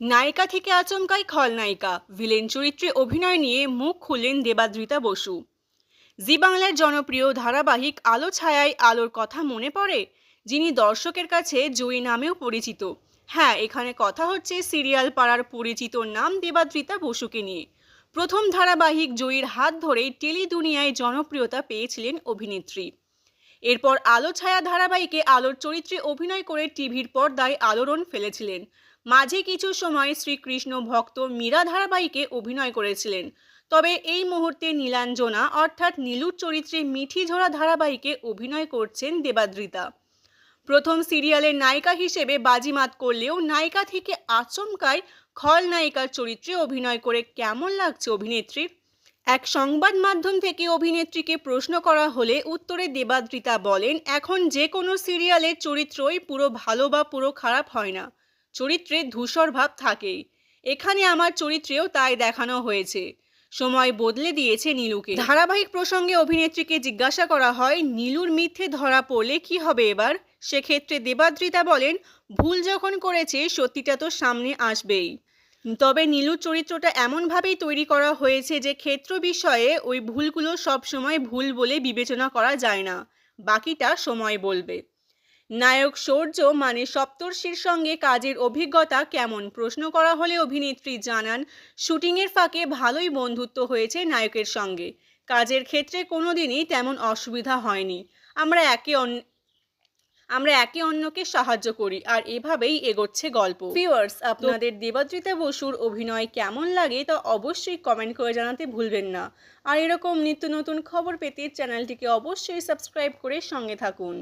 নায়িকা থেকে আচমকাই খলনায়িকা ভিলেন চরিত্রে অভিনয় নিয়ে মুখ খুললেন দেবাদ্রিতা বসু। জি বাংলার জনপ্রিয় ধারাবাহিক আলো ছায়ায় আলোর কথা মনে পড়ে? যিনি দর্শকের কাছে জয়ী নামেও পরিচিত। হ্যাঁ এখানে কথা হচ্ছে সিরিয়াল পাড়ার পরিচিত নাম দেবাদ্রিতা বসুকে নিয়ে। প্রথম ধারাবাহিক জয়ীর হাত ধরেই টেলি দুনিয়ায় জনপ্রিয়তা পেয়েছিলেন অভিনেত্রী। এরপর আলো ছায়া ধারাবাহিকে আলোর চরিত্রে অভিনয় করে টিভির পর্দায় আলোড়ন ফেলেছিলেন। মাঝে কিছু সময় শ্রীকৃষ্ণ ভক্ত মীরা ধারাবাহিকে অভিনয় করেছিলেন। তবে এই মুহূর্তে নীলাঞ্জনা অর্থাৎ নীলুর চরিত্রে মিঠি ঝোড়া ধারাবাহিকে অভিনয় করছেন দেবাদ্রিতা। প্রথম সিরিয়ালের নায়িকা হিসেবে বাজিমাত করলেও নায়িকা থেকে আচমকায় খলনায়িকার চরিত্রে অভিনয় করে কেমন লাগছে অভিনেত্রীর? এক সংবাদ মাধ্যম থেকে অভিনেত্রীকে প্রশ্ন করা হলে উত্তরে দেবাদ্রিতা বলেন, এখন যে কোনো সিরিয়ালের চরিত্রই পুরো ভালো বা পুরো খারাপ হয় না। চরিত্রে ধূসর ভাব থাকেই। এখানে আমার চরিত্রেও তাই দেখানো হয়েছে। সময় বদলে দিয়েছে নীলুকে। ধারাবাহিক প্রসঙ্গে অভিনেত্রীকে জিজ্ঞাসা করা হয়, নীলুর মিথ্যে ধরা পড়লে কি হবে এবার? সেক্ষেত্রে দেবাদ্রিতা বলেন, ভুল যখন করেছে, সত্যিটা তো সামনে আসবেই। তবে নীলুর চরিত্রটা এমনভাবেই তৈরি করা হয়েছে যে ক্ষেত্র বিষয়ে ওই ভুলগুলো সবসময় ভুল বলে বিবেচনা করা যায় না। বাকিটা সময় বলবে। নায়ক শৌর্য মানে সপ্তর্ষির সঙ্গে কাজের অভিজ্ঞতা কেমন? প্রশ্ন করা হলে অভিনেত্রী জানান, শুটিংয়ের ফাঁকে ভালোই বন্ধুত্ব হয়েছে নায়কের সঙ্গে। কাজের ক্ষেত্রে কোনোদিনই তেমন অসুবিধা হয়নি। আমরা একে আমরা একে অন্যকে সাহায্য করি, আর এভাবেই এগোচ্ছে গল্প। ভিউয়ার্স আপনাদের দেবাদ্রিতা বসুর অভিনয় কেমন লাগে তা অবশ্যই কমেন্ট করে জানাতে ভুলবেন না। আর এরকম নিত্য নতুন খবর পেতে চ্যানেলটিকে অবশ্যই সাবস্ক্রাইব করে সঙ্গে থাকুন।